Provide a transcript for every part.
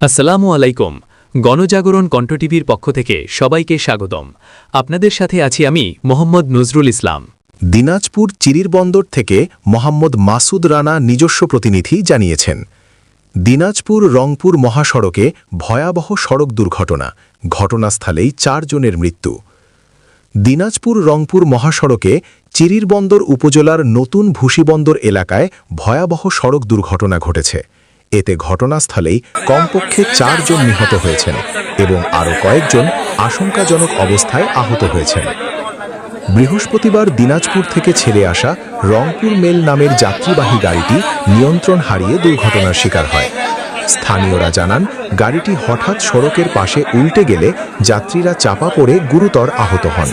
আসসালামু আলাইকুম। গণজাগরণ কণ্ঠ টিভির পক্ষ থেকে সবাইকে স্বাগতম। আপনাদের সাথে আছি আমি মোহাম্মদ নজরুল ইসলাম। দিনাজপুর চিরির বন্দর থেকে মোহাম্মদ মাসুদ রানা নিজস্ব প্রতিনিধি জানিয়েছেন দিনাজপুর রংপুর মহাসড়কে ভয়াবহ সড়ক দুর্ঘটনা ঘটনাস্থলেই চারজনের মৃত্যু। দিনাজপুর রংপুর মহাসড়কে চিরিরবন্দর উপজেলার নতুন ভুসিবন্দর এলাকায় ভয়াবহ সড়ক দুর্ঘটনা ঘটেছে। এতে ঘটনাস্থলেই কমপক্ষে চারজন নিহত হয়েছেন এবং আরও কয়েকজন আশঙ্কাজনক অবস্থায় আহত হয়েছেন। বৃহস্পতিবার দিনাজপুর থেকে ছেড়ে আসা রংপুর মেল নামের যাত্রীবাহী গাড়িটি নিয়ন্ত্রণ হারিয়ে দুর্ঘটনার শিকার হয়। স্থানীয়রা জানান, গাড়িটি হঠাৎ সড়কের পাশে উল্টে গেলে যাত্রীরা চাপা পড়ে গুরুতর আহত হন।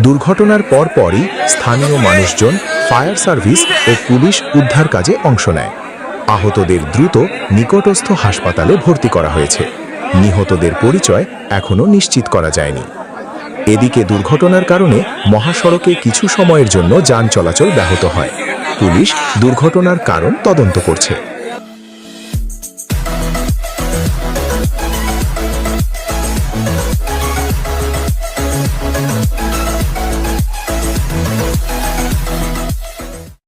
দুর্ঘটনার পরপরই স্থানীয় মানুষজন, ফায়ার সার্ভিস ও পুলিশ উদ্ধার কাজে অংশ নেয়। আহতদের দ্রুত নিকটস্থ হাসপাতালে ভর্তি করা হয়েছে। নিহতদের পরিচয় এখনও নিশ্চিত করা যায়নি। এদিকে দুর্ঘটনার কারণে মহাসড়কে কিছু সময়ের জন্য যান চলাচল ব্যাহত হয়। পুলিশ দুর্ঘটনার কারণ তদন্ত করছে।